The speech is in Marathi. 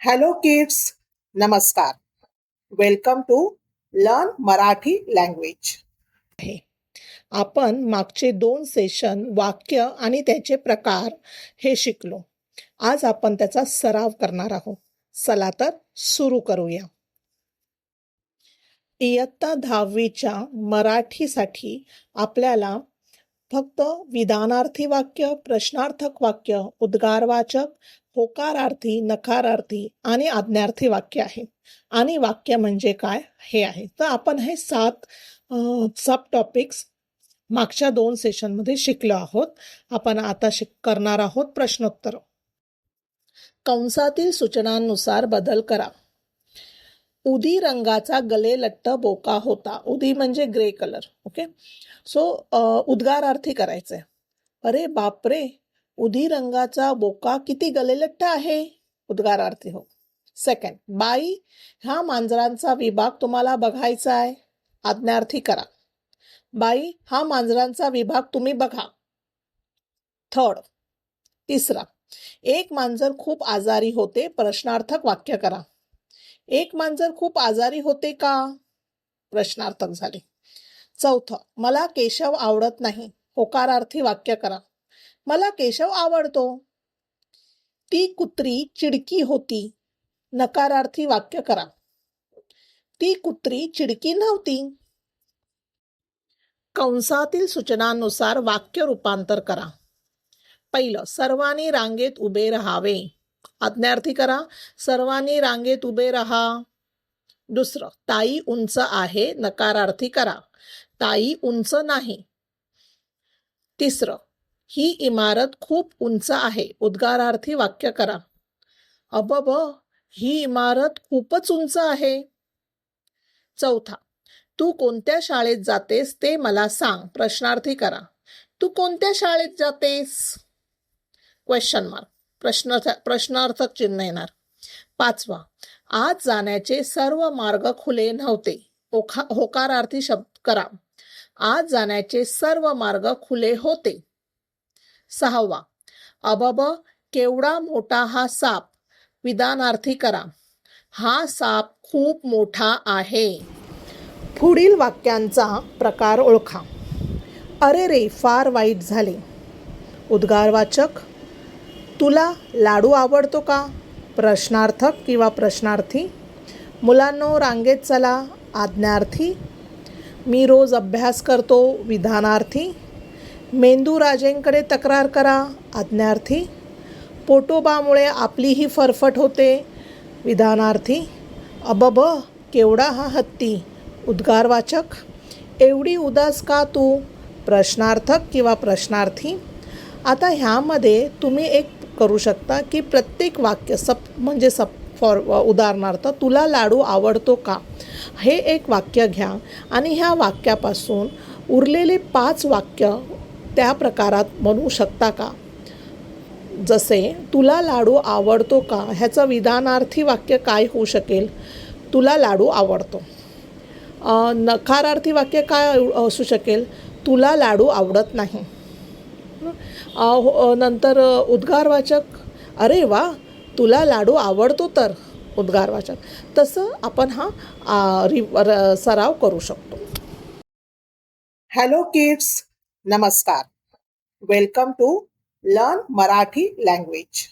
हॅलो किड्स नमस्कार welcome to learn Marathi language आहे. आपण मागचे दोन सेशन वाक्य आणि त्याचे प्रकार हे शिकलो. आज आपण त्याचा सराव करणार आहोत. चला तर सुरू करूया. इयत्ता दहावीच्या मराठीसाठी आपल्याला फक्त विधानार्थी वाक्य प्रश्नार्थक वाक्य उद्गारवाचक होकारार्थी नकारार्थी आणि आज्ञार्थी वाक्य आहे. आणि वाक्य म्हणजे काय हे आहे. तर आपण हे सात सब टॉपिक्स मागच्या दोन सेशनमध्ये शिकलो आहोत. आपण आता शिक करणार आहोत प्रश्नोत्तर. कंसातील सूचनांनुसार बदल करा. उदी रंगाचा गलेलट्ट बोका होता. उदी म्हणजे ग्रे कलर ओके सो उद्गारार्थी करायचंय. अरे बापरे! उदी रंगाचा बोका किती गलेलट्ट आहे? उद्गारार्थी हो. सेकंड बाई ह्या मांजरांचा विभाग तुम्हाला बघायचा आहे. आज्ञार्थी करा. बाई हा मांजरांचा विभाग तुम्ही बघा. थर्ड तिसरा एक मांजर खूप आजारी होते प्रश्नार्थक वाक्य करा. एक मांजर खूप आजारी होते का? प्रश्नार्थक झाले. चौथं मला केशव आवडत नाही. होकारार्थी वाक्य करा. मला केशव आवडतो. ती कुत्री चिडकी होती. नकारार्थी वाक्य करा. ती कुत्री चिडकी नव्हती. कंसातील सूचनानुसार वाक्य रूपांतर करा. पहिलं सर्वांनी रांगेत उभे राहावे. आज्ञार्थी करा. सर्वांनी रांगेत उभे राहा. दुसरं ताई उंच आहे नकारार्थी करा. ताई उंच नाही. तिसरं ही इमारत खूप उंच आहे उद्गारार्थी वाक्य करा. अबब ही इमारत खूपच उंच आहे. चौथा तू कोणत्या शाळेत जातेस ते मला सांग प्रश्नार्थी करा. तू कोणत्या शाळेत जातेस? क्वेश्चन मार्क प्रश्न प्रश्नार्थक चिन्ह येणार. पाचवा आज जाण्याचे सर्व मार्ग खुले नव्हते. ओखा होकारार्थी शब्द करा. आज जाण्याचे सर्व मार्ग खुले होते. सहावा अबब केवढा मोठा हा साप. विधानार्थी करा. हा साप खूप मोठा आहे. पुढील वाक्यांचा प्रकार ओळखा. अरे रे फार वाईट झाले. उद्गारवाचक तुला लाडू आवडतो का? प्रश्नार्थक किंवा प्रश्नार्थी? मुलांनो रांगेत चला आज्ञार्थी. मी रोज अभ्यास करतो विधानार्थी. मेंदू राजेंकडे तक्रार करा आज्ञार्थी. पोटोबामुळे आपली ही फरफट होते विधानार्थी. अबब केवढा हा हत्ती? उद्गारवाचक एवढी उदास का तू? प्रश्नार्थक किंवा प्रश्नार्थी? आता ह्यामध्ये तुम्ही एक करू शकता की प्रत्येक वाक्य सप म्हणजे सप फॉर उदाहरणार्थ तुला लाडू आवडतो का? हे एक वाक्य घ्या आणि ह्या वाक्यापासून उरलेले पाच वाक्य त्या प्रकारात बनवू शकता का? जसे तुला लाडू आवडतो का? ह्याचं विधानार्थी वाक्य काय होऊ शकेल? तुला लाडू आवडतो. नकारार्थी वाक्य काय असू शकेल? तुला लाडू आवडत नाही. हो, नंतर उद्गारवाचक अरे वा तुला लाडू आवडतो तर उद्गारवाचक तसं आपण हा रि सराव करू शकतो. हॅलो किड्स नमस्कार. Welcome to learn Marathi language